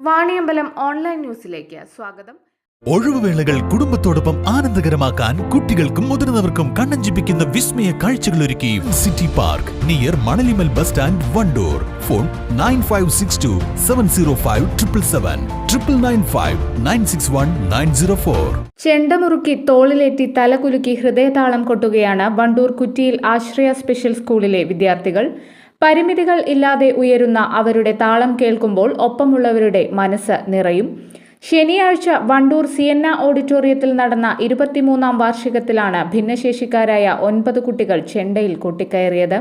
Vaniyambalam online ന്യൂസിലേക്ക് സ്വാഗതം. ഒഴിവുവേളകൾ കുടുംബത്തോടൊപ്പം ആനന്ദകരമാക്കാൻ കുട്ടികൾക്കും മുതിർന്നവർക്കും കണ്ണഞ്ചിപ്പിക്കുന്ന വിസ്മയ കാഴ്ചകൾ ഒരുക്കി city park near Manalimal bus stand Wandoor. Phone nine five six two seven zero five triple seven triple nine five nine six one nine zero four. ചെണ്ടമുറുക്കി തോളിലേറ്റി തലകുലുക്കി ഹൃദയതാളം കൊട്ടുകയാണ് വണ്ടൂർ കുറ്റിയിൽ ആശ്രയ സ്പെഷ്യൽ സ്കൂളിലെ വിദ്യാർത്ഥികൾ. പരിമിതികൾ ഇല്ലാതെ ഉയരുന്ന അവരുടെ താളം കേൾക്കുമ്പോൾ ഒപ്പമുള്ളവരുടെ മനസ്സ് നിറയും. ശനിയാഴ്ച വണ്ടൂർ സിയന്ന ഓഡിറ്റോറിയത്തിൽ നടന്ന ഇരുപത്തിമൂന്നാം വാർഷികത്തിലാണ് ഭിന്നശേഷിക്കാരായ ഒൻപത് കുട്ടികൾ ചെണ്ടയിൽ കൊട്ടിക്കയറിയത്.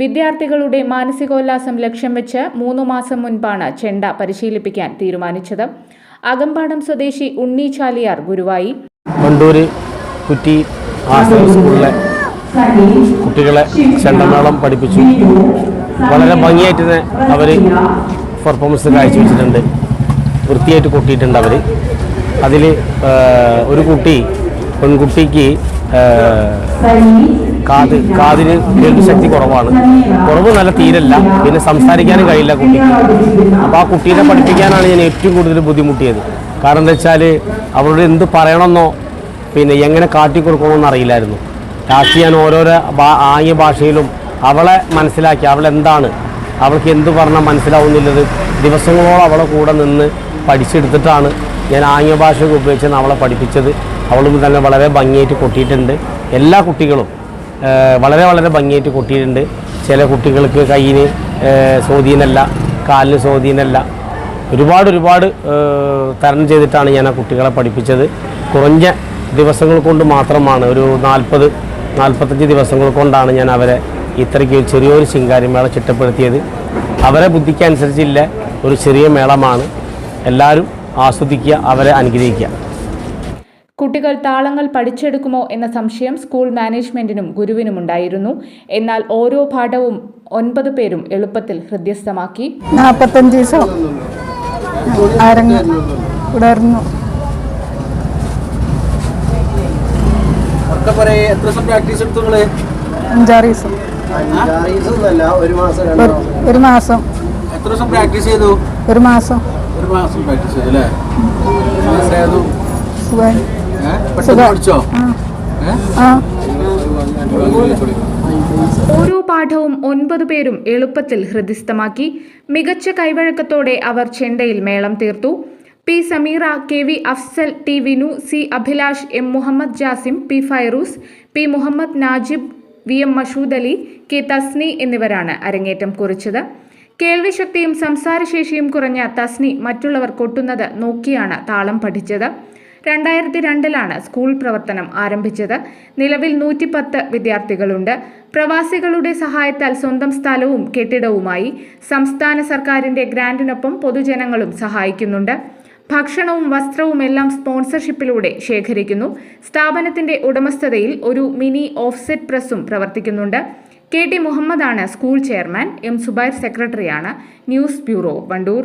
വിദ്യാർത്ഥികളുടെ മാനസികോല്ലാസം ലക്ഷ്യം വെച്ച് മൂന്നു മാസം മുൻപാണ് ചെണ്ട പരിശീലിപ്പിക്കാൻ തീരുമാനിച്ചത്. അകമ്പാടം സ്വദേശി ഉണ്ണി ചാലിയാർ ഗുരുവായി. സ്കൂളിലെ കുട്ടികളെ ചെണ്ടമേളം പഠിപ്പിച്ചു. വളരെ ഭംഗിയായിട്ട് തന്നെ അവർ പെർഫോമൻസ് കാഴ്ചവെച്ചിട്ടുണ്ട്. വൃത്തിയായിട്ട് കൊട്ടിയിട്ടുണ്ട് അവർ അതിൽ ഒരു കുട്ടി പെൺകുട്ടിക്ക് കാത് കാതിന് കേൾവി ശക്തി കുറവാണ്. കുറവ് നല്ല തീരല്ല. പിന്നെ സംസാരിക്കാനും കഴിയില്ല കുട്ടിക്ക്. അപ്പോൾ ആ കുട്ടീനെ പഠിപ്പിക്കാനാണ് ഞാൻ ഏറ്റവും കൂടുതൽ ബുദ്ധിമുട്ടിയത്. കാരണം എന്താ വെച്ചാൽ അവരോട് എന്ത് പറയണമെന്നോ പിന്നെ എങ്ങനെ കാട്ടി കാട്ടിക്കൊടുക്കണമെന്ന് അറിയില്ലായിരുന്നു. ലാസ്റ്റ് ഞാൻ ഓരോരോ ആംഗ്യ ഭാഷയിലും അവളെ മനസ്സിലാക്കി. അവളെന്താണ് അവൾക്ക് എന്ത് പറഞ്ഞാൽ മനസ്സിലാവുന്നില്ലത്? ദിവസങ്ങളോളം അവളെ കൂടെ നിന്ന് പഠിച്ചെടുത്തിട്ടാണ് ഞാൻ ആംഗ്യ ഭാഷ ഉപയോഗിച്ച് അവളെ പഠിപ്പിച്ചത്. അവളും തന്നെ വളരെ ഭംഗിയായിട്ട് കൊട്ടിയിട്ടുണ്ട്. എല്ലാ കുട്ടികളും വളരെ വളരെ ഭംഗിയായിട്ട് കൊട്ടിയിട്ടുണ്ട്. ചില കുട്ടികൾക്ക് കയ്യിന് സ്വാധീനമല്ല കാലിന് സ്വാധീനമല്ല ഒരുപാട് ഒരുപാട് തരണം ചെയ്തിട്ടാണ് ഞാൻ ആ കുട്ടികളെ പഠിപ്പിച്ചത്. കുറഞ്ഞ ദിവസങ്ങൾ കൊണ്ട് മാത്രമാണ് ഒരു നാൽപ്പത് നാൽപ്പത്തഞ്ച് ദിവസങ്ങൾ കൊണ്ടാണ് ഞാൻ അവരെ ഇത്രയ്ക്ക് ചെറിയൊരു ശിങ്കാരിമേള ചിട്ടപ്പെടുത്തിയത്. അവരെ ബുദ്ധിക്കനുസരിച്ചില്ല ഒരു ചെറിയ മേളമാണ്. എല്ലാവരും ആസ്വദിക്കുക അവരെ അനുഗ്രഹിക്കുക. കുട്ടികൾ താളങ്ങൾ പഠിച്ചെടുക്കുമോ എന്ന സംശയം സ്കൂൾ മാനേജ്മെന്റിനും ഗുരുവിനുമുണ്ടായിരുന്നു എന്നാൽ ഓരോ പാഠവും ഒൻപത് പേരും എളുപ്പത്തിൽ ഹൃദ്യസ്ഥമാക്കി. നാൽപ്പത്തഞ്ച് ദിവസം നിങ്ങൾ? അഞ്ചാറ് ദിവസം. ദിവസമൊന്നുമല്ല ഒരു മാസം ഒരു- ഒരു മാസം. എത്ര ദിവസം പ്രാക്ടീസ് ചെയ്തു? ഒരു മാസം. ഒരു മാസം പ്രാക്ടീസ് ചെയ്തു അല്ലേ? ഓരോ പാഠവും ഒൻപത് പേരും എളുപ്പത്തിൽ ഹൃദിസ്ഥമാക്കി മികച്ച കൈവഴക്കത്തോടെ അവർ ചെണ്ടയിൽ മേളം തീർത്തു. P Sameera K V Afsal T Vinu C Abhilash M Muhammad Jasim P Fairoos P Muhammad Najib V M Mashood Ali K Tasni എന്നിവരാണ് അരങ്ങേറ്റം കുറിച്ചത്. കേൾവിശക്തിയും സംസാരശേഷിയും കുറഞ്ഞ തസ്നി മറ്റുള്ളവർ കൊട്ടുന്നത് നോക്കിയാണ് താളം പഠിച്ചത്. രണ്ടായിരത്തി രണ്ടിലാണ് സ്കൂൾ പ്രവർത്തനം ആരംഭിച്ചത്. നിലവിൽ നൂറ്റിപ്പത്ത് വിദ്യാർത്ഥികളുണ്ട്. പ്രവാസികളുടെ സഹായത്താൽ സ്വന്തം സ്ഥലവും കെട്ടിടവുമായി സംസ്ഥാന സർക്കാരിന്റെ ഗ്രാന്റിനൊപ്പം പൊതുജനങ്ങളും സഹായിക്കുന്നുണ്ട്. ഭക്ഷണവും വസ്ത്രവും എല്ലാം സ്പോൺസർഷിപ്പിലൂടെ ശേഖരിക്കുന്നു. സ്ഥാപനത്തിന്റെ ഉടമസ്ഥതയിൽ ഒരു മിനി ഓഫ്സെറ്റ് പ്രസ്സും പ്രവർത്തിക്കുന്നുണ്ട്. കെ ടി മുഹമ്മദാണ് സ്കൂൾ ചെയർമാൻ. എം സുബൈർ സെക്രട്ടറിയാണ്. News bureau Wandoor.